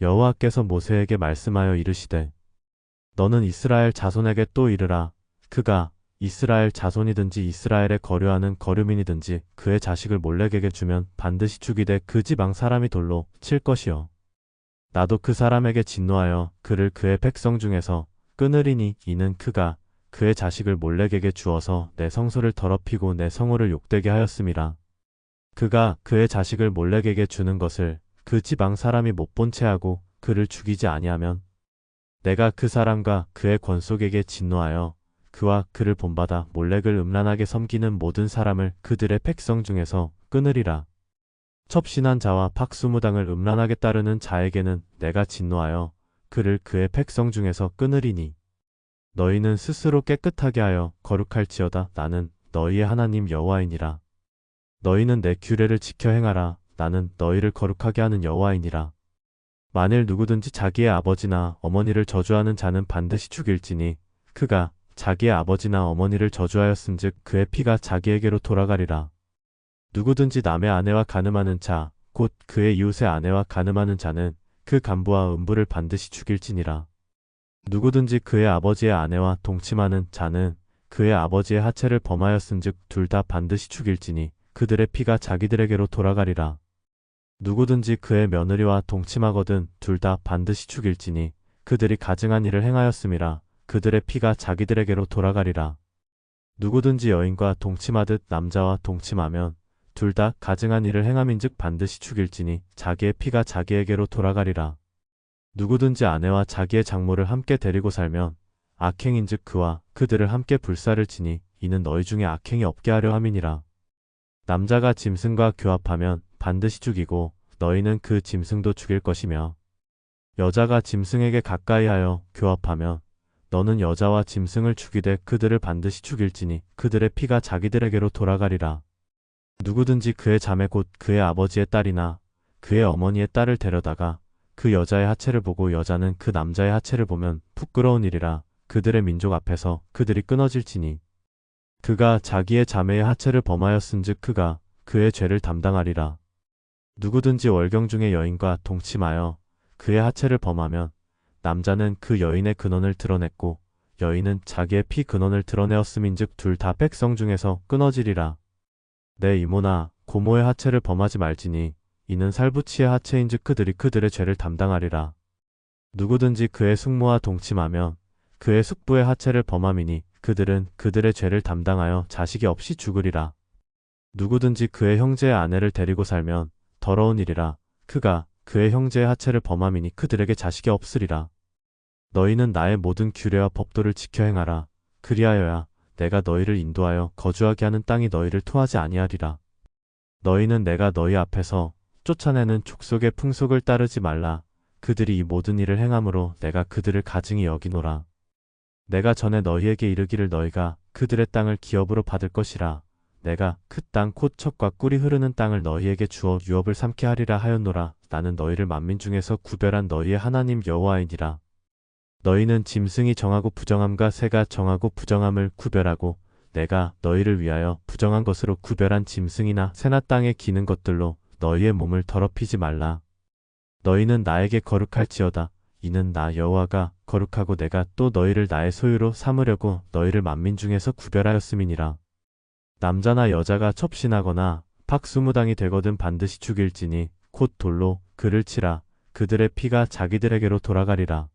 여호와께서 모세에게 말씀하여 이르시되 너는 이스라엘 자손에게 또 이르라. 그가 이스라엘 자손이든지 이스라엘에 거류하는 거류민이든지 그의 자식을 몰렉에게 주면 반드시 죽이되 그 지방 사람이 돌로 칠 것이요. 나도 그 사람에게 진노하여 그를 그의 백성 중에서 끊으리니 이는 그가 그의 자식을 몰렉에게 주어서 내 성소를 더럽히고 내 성호를 욕되게 하였음이라. 그가 그의 자식을 몰렉에게 주는 것을 그 지방 사람이 못 본 채 하고 그를 죽이지 아니하면 내가 그 사람과 그의 권속에게 진노하여 그와 그를 본받아 몰렉을 음란하게 섬기는 모든 사람을 그들의 백성 중에서 끊으리라. 첩신한 자와 박수무당을 음란하게 따르는 자에게는 내가 진노하여 그를 그의 백성 중에서 끊으리니 너희는 스스로 깨끗하게 하여 거룩할지어다 나는 너희의 하나님 여호와이니라. 너희는 내 규례를 지켜 행하라 나는 너희를 거룩하게 하는 여호와이니라. 만일 누구든지 자기의 아버지나 어머니를 저주하는 자는 반드시 죽일지니 그가 자기의 아버지나 어머니를 저주하였은즉 그의 피가 자기에게로 돌아가리라. 누구든지 남의 아내와 가늠하는 자, 곧 그의 이웃의 아내와 가늠하는 자는 그 간부와 음부를 반드시 죽일지니라. 누구든지 그의 아버지의 아내와 동침하는 자는 그의 아버지의 하체를 범하였은즉 둘 다 반드시 죽일지니 그들의 피가 자기들에게로 돌아가리라. 누구든지 그의 며느리와 동침하거든 둘 다 반드시 죽일지니 그들이 가증한 일을 행하였음이라 그들의 피가 자기들에게로 돌아가리라. 누구든지 여인과 동침하듯 남자와 동침하면 둘 다 가증한 일을 행함인즉 반드시 죽일지니 자기의 피가 자기에게로 돌아가리라. 누구든지 아내와 자기의 장모를 함께 데리고 살면 악행인즉 그와 그들을 함께 불사를 치니 이는 너희 중에 악행이 없게 하려 함이니라. 남자가 짐승과 교합하면 반드시 죽이고 너희는 그 짐승도 죽일 것이며 여자가 짐승에게 가까이하여 교합하면 너는 여자와 짐승을 죽이되 그들을 반드시 죽일지니 그들의 피가 자기들에게로 돌아가리라. 누구든지 그의 자매 곧 그의 아버지의 딸이나 그의 어머니의 딸을 데려다가 그 여자의 하체를 보고 여자는 그 남자의 하체를 보면 부끄러운 일이라 그들의 민족 앞에서 그들이 끊어질지니 그가 자기의 자매의 하체를 범하였은즉 그가 그의 죄를 담당하리라. 누구든지 월경 중의 여인과 동침하여 그의 하체를 범하면 남자는 그 여인의 근원을 드러냈고 여인은 자기의 피 근원을 드러내었음인즉 둘 다 백성 중에서 끊어지리라. 내 이모나 고모의 하체를 범하지 말지니 이는 살부치의 하체인즉 그들이 그들의 죄를 담당하리라. 누구든지 그의 숙모와 동침하면 그의 숙부의 하체를 범함이니 그들은 그들의 죄를 담당하여 자식이 없이 죽으리라. 누구든지 그의 형제의 아내를 데리고 살면 더러운 일이라 그가 그의 형제의 하체를 범함이니 그들에게 자식이 없으리라. 너희는 나의 모든 규례와 법도를 지켜 행하라. 그리하여야 내가 너희를 인도하여 거주하게 하는 땅이 너희를 토하지 아니하리라. 너희는 내가 너희 앞에서 쫓아내는 족속의 풍속을 따르지 말라. 그들이 이 모든 일을 행함으로 내가 그들을 가증히 여기노라. 내가 전에 너희에게 이르기를 너희가 그들의 땅을 기업으로 받을 것이라. 내가 그 땅곧 척과 꿀이 흐르는 땅을 너희에게 주어 유업을 삼게 하리라 하였노라. 나는 너희를 만민 중에서 구별한 너희의 하나님 여호와이니라. 너희는 짐승이 정하고 부정함과 새가 정하고 부정함을 구별하고 내가 너희를 위하여 부정한 것으로 구별한 짐승이나 새나 땅에 기는 것들로 너희의 몸을 더럽히지 말라. 너희는 나에게 거룩할지어다. 이는 나 여호와가 거룩하고 내가 또 너희를 나의 소유로 삼으려고 너희를 만민 중에서 구별하였음이니라. 남자나 여자가 첩신하거나 박수무당이 되거든 반드시 죽일지니 곧 돌로 그를 치라. 그들의 피가 자기들에게로 돌아가리라.